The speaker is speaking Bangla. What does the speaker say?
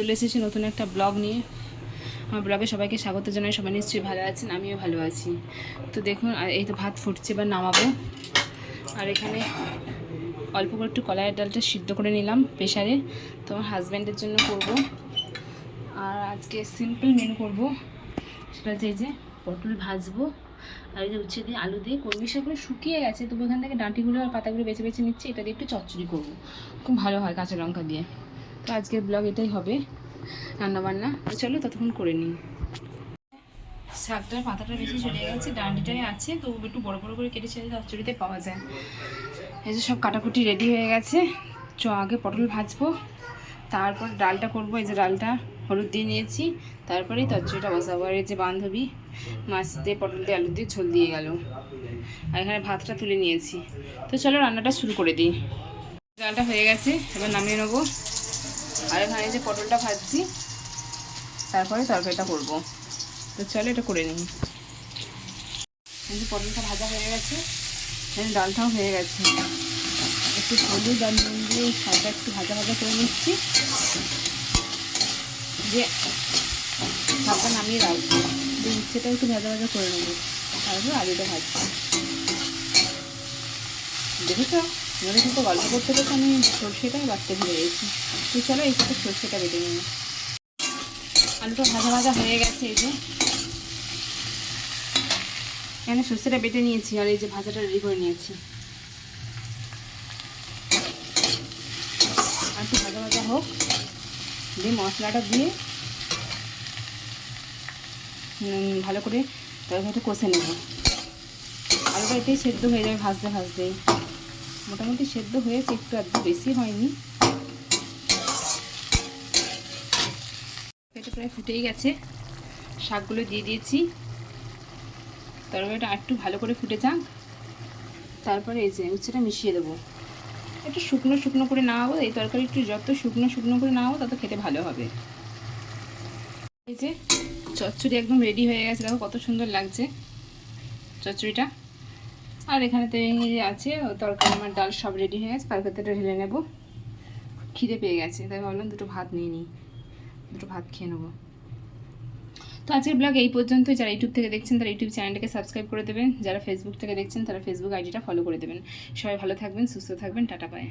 চলে এসেছি নতুন একটা ব্লগ নিয়ে। আমার ব্লগে সবাইকে স্বাগত জানাই, সবাই নিশ্চয়ই ভালো আছেন, আমিও ভালো আছি। তো দেখুন এই তো ভাত ফুটছে এবার নামাবো। আর এখানে অল্প করে একটু কলাইয়ের ডালটা সিদ্ধ করে নিলাম প্রেশারে তো আমার হাজব্যান্ডের জন্য করব। আর আজকে সিম্পল মেনু করব। সেটা হচ্ছে এই যে পটল ভাজবো, আর এই যে উচ্ছে দিয়ে আলু দিয়ে কলমি শাক করে শুকিয়ে গেছে, তবু এখান থেকে ডাঁটিগুলো আর পাতাগুলো বেছে বেছে নিচ্ছি, এটা দিয়ে একটু চচ্চড়ি করব। খুব ভালো হয় কাঁচা লঙ্কা দিয়ে। তো আজকের ব্লগ এটাই হবে রান্নাবান্না। তো চলো ততক্ষণ করে নিই। শাকটার পাতাটা বেশি চলে গেছে, ডান্ডিটাই আছে, তো একটু বড় বড় করে কেটে ছেড়ে চচ্চড়িতে পাওয়া যায়। এই যে সব কাটাকুটি রেডি হয়ে গেছে, চ, আগে পটল ভাজবো, তারপর ডালটা করব, এই যে ডালটা হলুদ দিয়ে নিয়েছি, তারপরেই তরচুরিটা বসাবো। আর এই যে বান্ধবী মাছ দিয়ে পটল দিয়ে আলু দিয়ে ঝোল দিয়ে গেল। আর এখানে ভাতটা তুলে নিয়েছি। তো চলো রান্নাটা শুরু করে দিই। ডালটা হয়ে গেছে, এবার নামিয়ে নেব। আর এখানে যে পটলটা ভাজছি, তারপরে তরকারিটা করব। তো চলো এটা করে নিই। যে পটলটা ভাজা হয়ে গেছে ডালটাও হয়ে গেছে। একটু হলুদ আর নুন দিয়ে শাকটা একটু ভাজা ভাজা করে নিচ্ছি। যে শাকটা নামিয়ে রাখব দিয়ে উচ্ছেটাও একটু ভাজা ভাজা করে নেব। তারপর আলুটা ভাজছি। দেখেছ? আমাদের কিন্তু গল্প করতে করতে আমি সর্ষেটাই বাড়তে ভুলে গেছি। তো চলো এই সাথে সর্ষেটা বেটে নিই। আলুটা ভাজা ভাজা হয়ে গেছে এই যে। এখানে সর্ষেটা বেটে নিয়েছি আর এই যে ভাজাটা রেডি করে নিয়েছি। আর একটু ভাজা ভাজা হোক, দিয়ে মশলাটা দিয়ে ভালো করে তরকারিটা কষে নেব। আলুটা এটাই সেদ্ধ হয়ে যাবে ভাজতে ভাজতেই। মোটামুটি সেদ্ধ হয়েছে, একটু আধটু বেশি হয়নি। এটা প্রায় ফুটেই গেছে। শাকগুলো দিয়ে দিয়েছি। তরকারিটা একটু ভালো করে ফুটে যাক। তারপরে এই যে উচ্ছেটা মিশিয়ে দেবো। একটু শুকনো শুকনো করে নামাবো এই তরকারি একটু যত শুকনো শুকনো করে নামাবো তত খেতে ভালো হবে। এই যে চচ্চড়ি একদম রেডি হয়ে গেছে, দেখো কত সুন্দর লাগছে চচ্চড়িটা। আর এখানে তো আছে, ও তরকারি, আমার ডাল সব রেডি হয়ে গেছে তরকারিটা ঢেলে নেব। খিদে পেয়ে গেছে, তাই ভাবলাম দুটো ভাত নিয়ে নিই, দুটো ভাত খেয়ে নেব। তো আজকের ব্লগ এই পর্যন্ত যারা ইউটিউব থেকে দেখছেন তারা ইউটিউব চ্যানেলটাকে সাবস্ক্রাইব করে দেবেন, যারা ফেসবুক থেকে দেখছেন তারা ফেসবুক আইডিটা ফলো করে দেবেন। সবাই ভালো থাকবেন, সুস্থ থাকবেন, টাটা পায়